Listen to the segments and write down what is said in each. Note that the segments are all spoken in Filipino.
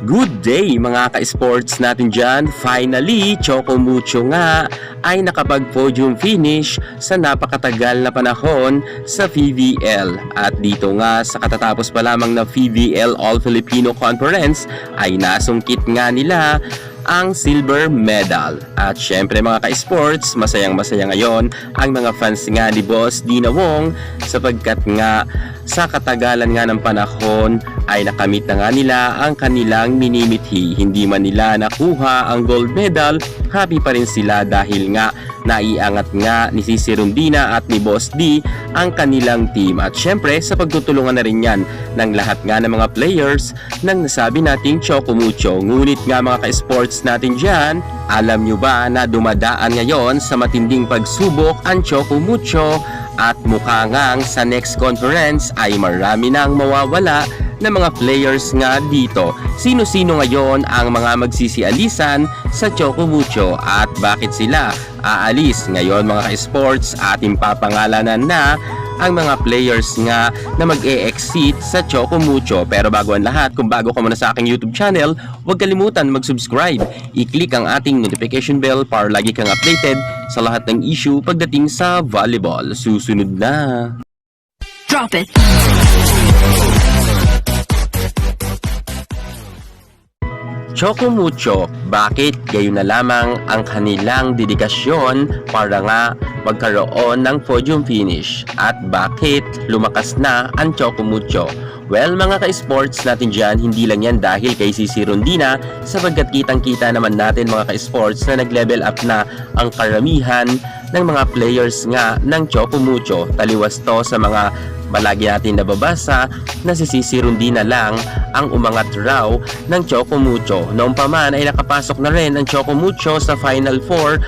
Good day mga ka-sports natin dyan. Finally, Choco Mucho nga ay nakapag-podium finish sa napakatagal na panahon sa PVL. At dito nga sa katatapos pa lamang na PVL All Filipino Conference ay nasungkit nga nila ang silver medal. At syempre mga ka-sports, masayang masaya ngayon ang mga fans nga ni Boss Dina Wong sapagkat nga sa katagalan nga ng panahon ay nakamit na nga nila ang kanilang minimithi. Hindi man nila nakuha ang gold medal, happy pa rin sila dahil nga naiangat nga ni Sisi Rundina at ni Boss D ang kanilang team. At syempre sa pagtutulungan na rin yan ng lahat nga ng mga players ng nasabi nating Choco Mucho. Ngunit nga mga ka-sports natin dyan, alam nyo ba na dumadaan ngayon sa matinding pagsubok ang Choco Mucho at mukha ngang sa next conference ay marami nang mawawala ng mga players nga dito. Sino-sino ngayon ang mga magsisialisan sa Choco Mucho at bakit sila aalis? Ngayon mga ka-sports ating papangalanan na ang mga players nga na mag-e-exit sa Choco Mucho. Pero bago ang lahat, kung bago ka muna sa aking YouTube channel, huwag kalimutan mag-subscribe. I-click ang ating notification bell para lagi kang updated sa lahat ng issue pagdating sa volleyball. Susunod na! Drop it. Choco Mucho, bakit gayon na lamang ang kanilang dedikasyon para nga magkaroon ng podium finish? At bakit lumakas na ang Choco Mucho? Well, mga ka-sports natin dyan, hindi lang yan dahil kay Sisi Rondina sapagkat kitang-kita naman natin mga ka-sports na nag-level up na ang karamihan ng mga players nga ng Choco Mucho. Taliwas to sa mga malagi natin nababasa na si Sisi Rondina lang ang umangat raw ng Choco Mucho. Noong pa man ay nakapasok na rin ang Choco Mucho sa Final Four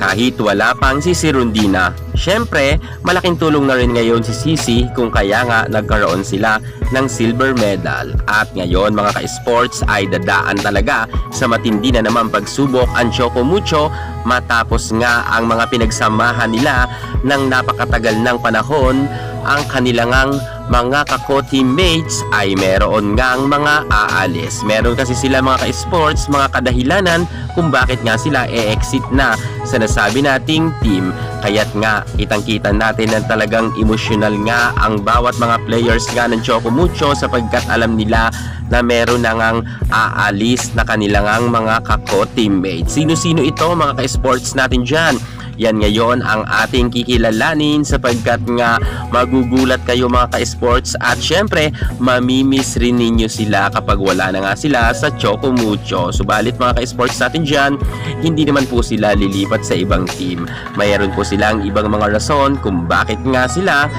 kahit wala pang si Rondina. Siyempre, malaking tulong na rin ngayon si Sisi kung kaya nga nagkaroon sila ng silver medal. At ngayon mga ka-sports ay dadaan talaga sa matindi na naman pagsubok ang Choco Mucho matapos nga ang mga pinagsamahan nila ng napakatagal ng panahon ang kanilang mga kako-teammates ay meron ngang mga aalis. Meron kasi sila mga ka-sports, mga kadahilanan kung bakit nga sila e-exit na sa nasabi nating team. Kaya't nga, kitang-kita natin na talagang emosyonal nga ang bawat mga players nga ng Choco Mucho sapagkat alam nila na meron na ngang aalis na kanilang mga kako-teammates. Sino-sino ito mga ka-sports natin dyan? Yan ngayon ang ating kikilalanin sapagkat nga magugulat kayo mga ka-sports at syempre mamimiss rin ninyo sila kapag wala na nga sila sa Choco Mucho. Subalit mga ka-sports natin dyan, hindi naman po sila lilipat sa ibang team. Mayroon po silang ibang mga rason kung bakit nga sila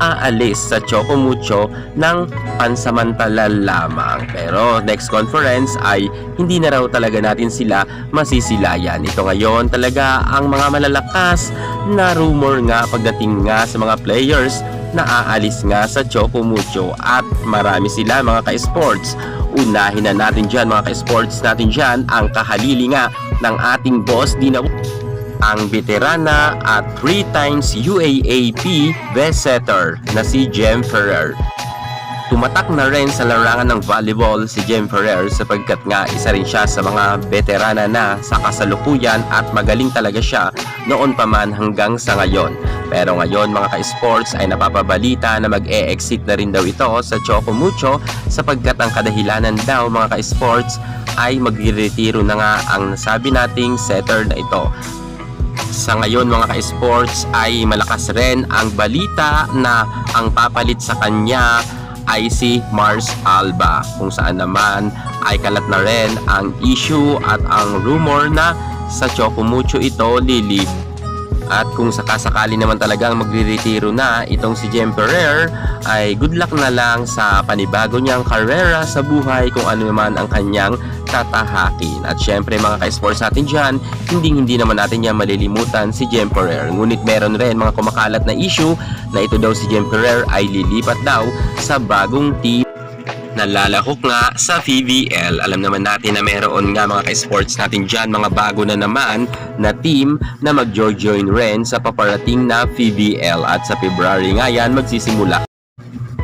aalis sa Choco Mucho ng pansamantala lamang. Pero next conference ay hindi na raw talaga natin sila masisilayan. Ito ngayon talaga ang mga malalakas na rumor nga pagdating nga sa mga players na aalis nga sa Choco Mucho at marami sila mga ka-sports. Unahin na natin dyan mga ka-sports natin dyan ang kahalili nga ng ating boss Dina ang veterana at 3 times UAAP best setter na si Jem Ferrer. Tumatak na rin sa larangan ng volleyball si Jem Ferrer sapagkat nga isa rin siya sa mga veterana na sa kasalukuyan at magaling talaga siya noon pa man hanggang sa ngayon. Pero ngayon mga ka-sports ay napapabalita na mag-e-exit na rin daw ito sa Choco Mucho sapagkat ang kadahilanan daw mga ka-sports ay magre-retiro na nga ang nasabi nating setter na ito. Sa ngayon mga ka-sports ay malakas rin ang balita na ang papalit sa kanya ay si Mars Alba kung saan naman ay kalat na rin ang issue at ang rumor na sa Choco Mucho ito lili at kung sakasakali naman talagang magre-retiro na itong si Jem Ferrer ay good luck na lang sa panibago niyang karera sa buhay kung ano naman ang kanyang tatahakin. At syempre mga ka-sports natin dyan, hindi hindi naman natin yan malilimutan si Jem Ferrer. Ngunit meron rin mga kumakalat na issue na ito daw si Jem Ferrer ay lilipat daw sa bagong team nalalahok nga sa VVL. Alam naman natin na meron nga mga ka-sports natin dyan, mga bago na naman na team na mag-join rin sa paparating na VVL at sa February nga yan magsisimula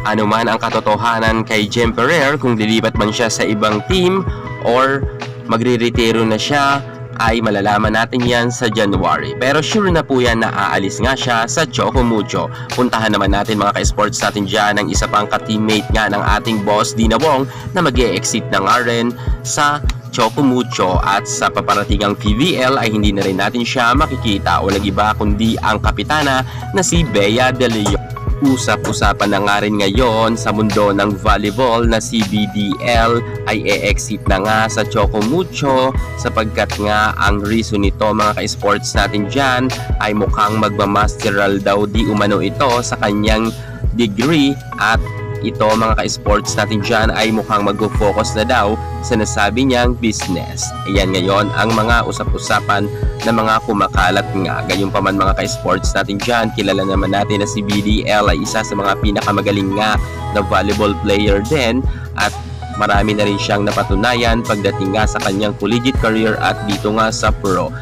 ano man ang katotohanan kay Jem Ferrer kung lilipat man siya sa ibang team or magre-retiro na siya ay malalaman natin yan sa January. Pero sure na po yan na aalis nga siya sa Choco Mucho. Puntahan naman natin mga ka-sports natin dyan ang isa pang ka-teammate nga ng ating boss Dina Wong na mag exit na nga rin sa Choco Mucho at sa paparatingang PVL ay hindi na rin natin siya makikita o lagi ba kundi ang kapitana na si Bea De Leon. Usap-usapan na nga rin ngayon sa mundo ng volleyball na si BDL ay e-exit na nga sa Choco Mucho sapagkat nga ang reason nito mga ka-sports natin dyan ay mukhang magmamasteral daw. Di umano ito sa kanyang degree at ito mga ka-sports natin dyan ay mukhang mag-focus na daw sa nasabi niyang business. Ayan ngayon ang mga usap-usapan na mga kumakalat nga. Gayunpaman mga ka-sports natin dyan, kilala naman natin na si BDL ay isa sa mga pinakamagaling nga na volleyball player din at marami na rin siyang napatunayan pagdating nga sa kanyang collegiate career at dito nga sa pro.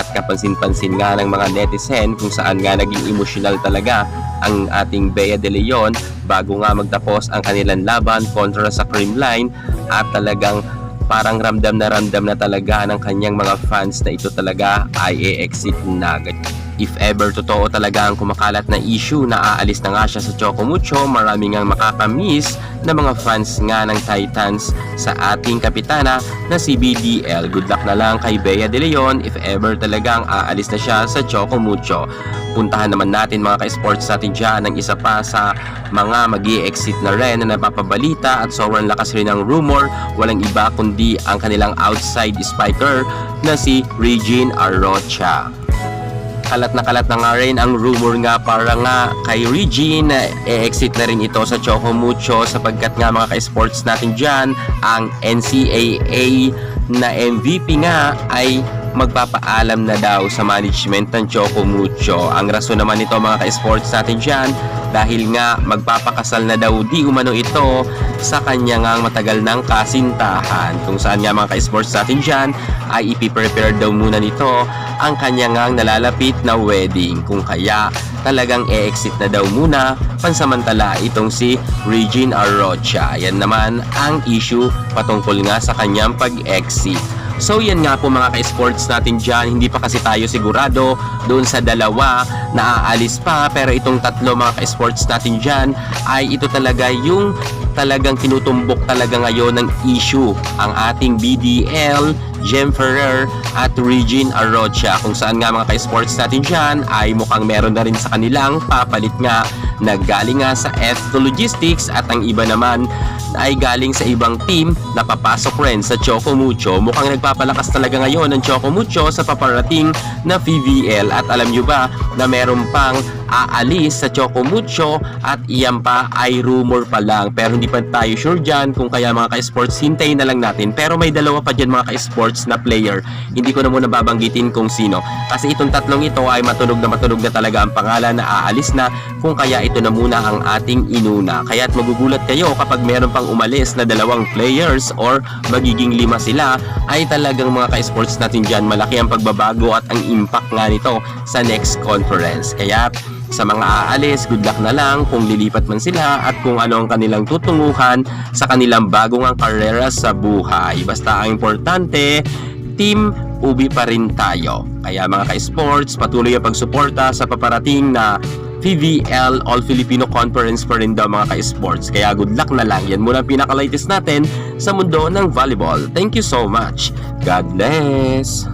At kapansin-pansin nga ng mga netizen kung saan nga naging emotional talaga ang ating Bea de Leon bago nga magtapos ang kanilang laban kontra sa Creamline at talagang parang ramdam na ramdam na talaga ng kanyang mga fans na ito talaga ay e-exit na agad. If ever totoo talaga ang kumakalat na issue na aalis na nga siya sa Choco Mucho, marami nga makakamiss na mga fans nga ng Titans sa ating kapitana na si BDL. Good luck na lang kay Bea De Leon if ever talagang aalis na siya sa Choco Mucho. Puntahan naman natin mga ka-sports natin dyan ng isa pa sa mga mag exit na rin na napapabalita at sobrang lakas rin ng rumor. Walang iba kundi ang kanilang outside spiker na si Regine Arrocha kalat na kalat na nga rin ang rumor nga para nga kay Regine e-exit na rin ito sa Choco Mucho sapagkat nga mga ka-sports natin dyan ang NCAA na MVP nga ay magpapaalam na daw sa management ng Choco Mucho. Ang rason naman nito mga ka-sports natin dyan dahil nga magpapakasal na daw di umano ito sa kanya nga matagal ng kasintahan. Kung saan nga mga ka-sports natin dyan ay ipiprepare daw muna nito ang kanya nga nalalapit na wedding. Kung kaya talagang e-exit na daw muna pansamantala itong si Regine Arrocha. Yan naman ang issue patungkol nga sa kanyang pag-exit. So yan nga po mga ka-sports natin dyan, hindi pa kasi tayo sigurado doon sa dalawa na aalis pa. Pero itong tatlo mga ka-sports natin dyan ay ito talaga yung talagang tinutumbok talaga ngayon ng issue ang ating BDL, Jem Ferrer at Regine Arrocha kung saan nga mga ka-sports natin dyan ay mukhang meron na rin sa kanilang papalit nga na galing nga sa F2 Logistics at ang iba naman ay galing sa ibang team na papasok rin sa Choco Mucho. Mukhang nagpapalakas talaga ngayon ng Choco Mucho sa paparating na VVL at alam nyo ba na meron pang aalis sa Choco Mucho at iyan pa ay rumor pa lang. Pero hindi pa tayo sure dyan kung kaya mga ka-sports hintayin na lang natin. Pero may dalawa pa dyan mga ka-sports na player. Hindi ko na muna babanggitin kung sino. Kasi itong tatlong ito ay matunog na matunog na talaga ang pangalan na aalis na kung kaya ito na muna ang ating inuna. Kaya't magugulat kayo kapag meron pang umalis na dalawang players or magiging lima sila ay talagang mga ka-sports natin dyan malaki ang pagbabago at ang impact nga nito sa next conference. Kaya sa mga aalis, good luck na lang kung lilipat man sila at kung ano ang kanilang tutunguhan sa kanilang bagong ang karera sa buhay. Basta ang importante, Team Ubi pa rin tayo. Kaya mga ka-sports, patuloy ang pagsuporta sa paparating na PVL All Filipino Conference pa rin daw mga ka-sports. Kaya good luck na lang. Yan muna ang pinaka-latest natin sa mundo ng volleyball. Thank you so much. God bless.